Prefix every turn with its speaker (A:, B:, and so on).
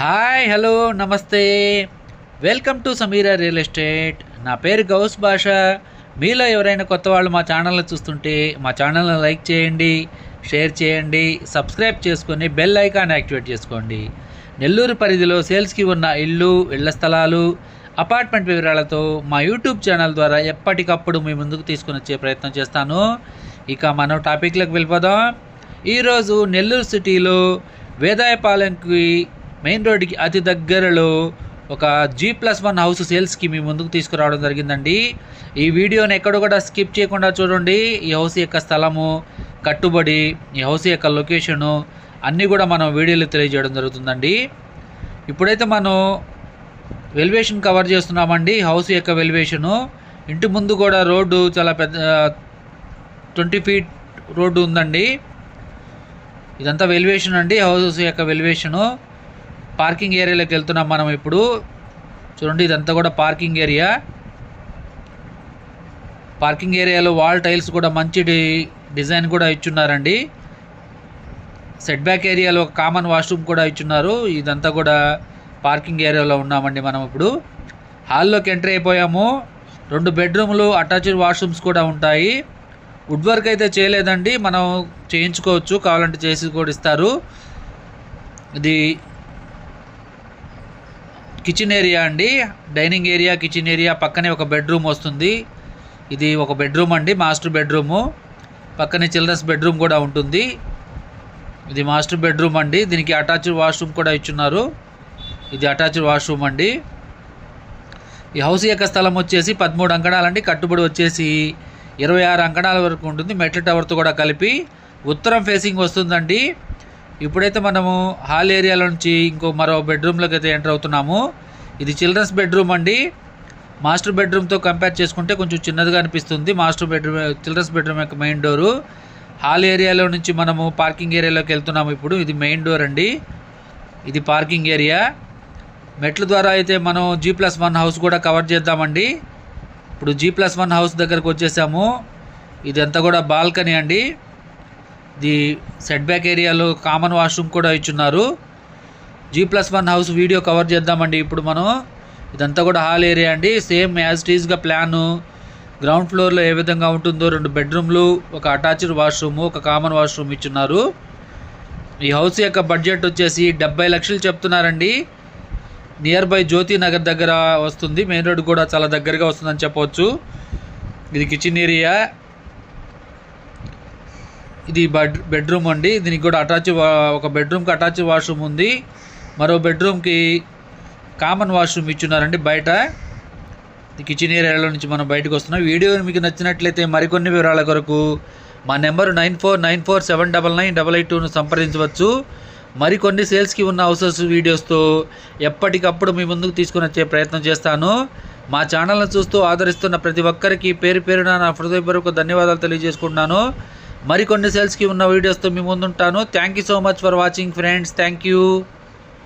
A: Hi hello నమస్తే. Welcome to Sameera real estate. నా పేరు గౌస్ భాష. మీలో ఎవరైనా కొత్త వాళ్ళు మా ఛానల్ని చూస్తుంటే మా ఛానల్ని లైక్ చేయండి షేర్ చేయండి సబ్స్క్రైబ్ చేసుకొని బెల్ ఐకాన్ యాక్టివేట్ చేసుకోండి. నెల్లూరు పరిధిలో సేల్స్కి ఉన్న ఇల్లు ఇళ్ళ స్థలాలు అపార్ట్మెంట్ వివరాలతో మా యూట్యూబ్ ఛానల్ ద్వారా ఎప్పటికప్పుడు మీ ముందుకు తీసుకుని వచ్చే ప్రయత్నం చేస్తాను. ఇక మనం టాపిక్లోకి వెళ్ళిపోదాం. ఈరోజు నెల్లూరు సిటీలో వేదాయపాలెంకి మెయిన్ రోడ్డుకి అతి దగ్గరలో ఒక జీ ప్లస్ వన్ హౌస్ సేల్స్కి మీ ముందుకు తీసుకురావడం జరిగిందండి. ఈ వీడియోని ఎక్కడ కూడా స్కిప్ చేయకుండా చూడండి. ఈ హౌస్ యొక్క స్థలము కట్టుబడి ఈ హౌస్ యొక్క లొకేషను అన్నీ కూడా మనం వీడియోలో తెలియజేయడం జరుగుతుందండి. ఇప్పుడైతే మనం వెలివేషన్ కవర్ చేస్తున్నామండి. హౌస్ యొక్క వెలివేషను ఇంటి ముందు కూడా రోడ్డు చాలా పెద్ద ట్వంటీ ఫీట్ రోడ్డు ఉందండి. ఇదంతా వెలివేషన్ అండి. హౌస్ యొక్క వెలివేషను పార్కింగ్ ఏరియాలోకి వెళ్తున్నాం మనం ఇప్పుడు. చూడండి ఇదంతా కూడా పార్కింగ్ ఏరియా. పార్కింగ్ ఏరియాలో వాల్ టైల్స్ కూడా మంచి డిజైన్ కూడా ఇచ్చున్నారండి. సెట్ బ్యాక్ ఏరియాలో ఒక కామన్ వాష్రూమ్ కూడా ఇచ్చున్నారు. ఇదంతా కూడా పార్కింగ్ ఏరియాలో ఉన్నామండి మనం ఇప్పుడు. హాల్లోకి ఎంటర్ అయిపోయాము. రెండు బెడ్రూమ్లు అటాచ్డ్ వాష్రూమ్స్ కూడా ఉంటాయి. వుడ్ వర్క్ అయితే చేయలేదండి. మనం చేయించుకోవచ్చు. కావాలంటే చేసి కూడా ఇస్తారు. ఇది కిచెన్ ఏరియా అండి. డైనింగ్ ఏరియా కిచెన్ ఏరియా పక్కనే ఒక బెడ్రూమ్ వస్తుంది. ఇది ఒక బెడ్రూమ్ అండి మాస్టర్ బెడ్రూము. పక్కనే చిల్డ్రన్స్ బెడ్రూమ్ కూడా ఉంటుంది. ఇది మాస్టర్ బెడ్రూమ్ అండి. దీనికి అటాచ్డ్ వాష్రూమ్ కూడా ఇచ్చున్నారు. ఇది అటాచ్డ్ వాష్రూమ్ అండి. ఈ హౌస్ యొక్క స్థలం వచ్చేసి పదమూడు అంకణాలండి కట్టుబడి వచ్చేసి ఇరవై ఆరు అంకణాల వరకు ఉంటుంది. మెట్ల టవర్తో కూడా కలిపి ఉత్తరం ఫేసింగ్ వస్తుందండి. ఇప్పుడైతే మనము హాల్ ఏరియాలో నుంచి ఇంకో మరో బెడ్రూమ్లోకి అయితే ఎంటర్ అవుతున్నాము. ఇది చిల్డ్రన్స్ బెడ్రూమ్ అండి. మాస్టర్ బెడ్రూమ్తో కంపేర్ చేసుకుంటే కొంచెం చిన్నదిగా అనిపిస్తుంది. మాస్టర్ బెడ్రూమ్ చిల్డ్రన్స్ బెడ్రూమ్ యొక్క మెయిన్ డోరు. హాల్ ఏరియాలో నుంచి మనము పార్కింగ్ ఏరియాలోకి వెళ్తున్నాము ఇప్పుడు. ఇది మెయిన్ డోర్ అండి. ఇది పార్కింగ్ ఏరియా. మెట్ల ద్వారా అయితే మనం జీ ప్లస్ వన్ హౌస్ కూడా కవర్ చేద్దామండి. ఇప్పుడు జీ ప్లస్ వన్ హౌస్ దగ్గరకు వచ్చేసాము. ఇదంతా కూడా బాల్కనీ అండి. ది సెట్ బ్యాక్ ఏరియాలో కామన్ వాష్రూమ్ కూడా ఇచ్చున్నారు. G plus one house video cover చేద్దామండి ఇప్పుడు మనం. ఇదంతా కూడా హాల్ ఏరియా అండి. సేమ్ యాజ్ టీజ్గా ప్లాను. గ్రౌండ్ ఫ్లోర్లో ఏ విధంగా ఉంటుందో రెండు బెడ్రూమ్లు ఒక అటాచ్డ్ వాష్రూమ్ ఒక కామన్ వాష్రూమ్ ఇచ్చున్నారు. ఈ హౌస్ యొక్క బడ్జెట్ వచ్చేసి డెబ్బై లక్షలు చెప్తున్నారండి. నియర్ బై జ్యోతి నగర్ దగ్గర వస్తుంది. మెయిన్ రోడ్ కూడా చాలా దగ్గరగా వస్తుందని చెప్పవచ్చు. ఇది కిచెన్ ఏరియా. ఇది బెడ్ బెడ్రూమ్ అండి. దీనికి కూడా అటాచ్ ఒక బెడ్రూమ్కి అటాచ్ వాష్రూమ్ ఉంది. మరో బెడ్రూమ్కి కామన్ వాష్రూమ్ ఇచ్చున్నారండి బయట. కిచెన్ ఏరియాలో నుంచి మనం బయటకు వస్తున్నాం. వీడియో మీకు నచ్చినట్లయితే మరికొన్ని వివరాల కొరకు మా number nine four nine four seven double nine double eight టూను సంప్రదించవచ్చు. మరికొన్ని సేల్స్కి ఉన్న హౌసెస్ వీడియోస్తో ఎప్పటికప్పుడు మీ ముందుకు తీసుకుని వచ్చే ప్రయత్నం చేస్తాను. మా ఛానల్ని చూస్తూ ఆదరిస్తున్న ప్రతి ఒక్కరికి పేరు పేరున నా హృదయపూర్వక ధన్యవాదాలు తెలియజేసుకుంటున్నాను. మరికొన్ని సేల్స్కి ఉన్న వీడియోస్తో మీ ముందుంటాను. Thank you so much for watching friends thank you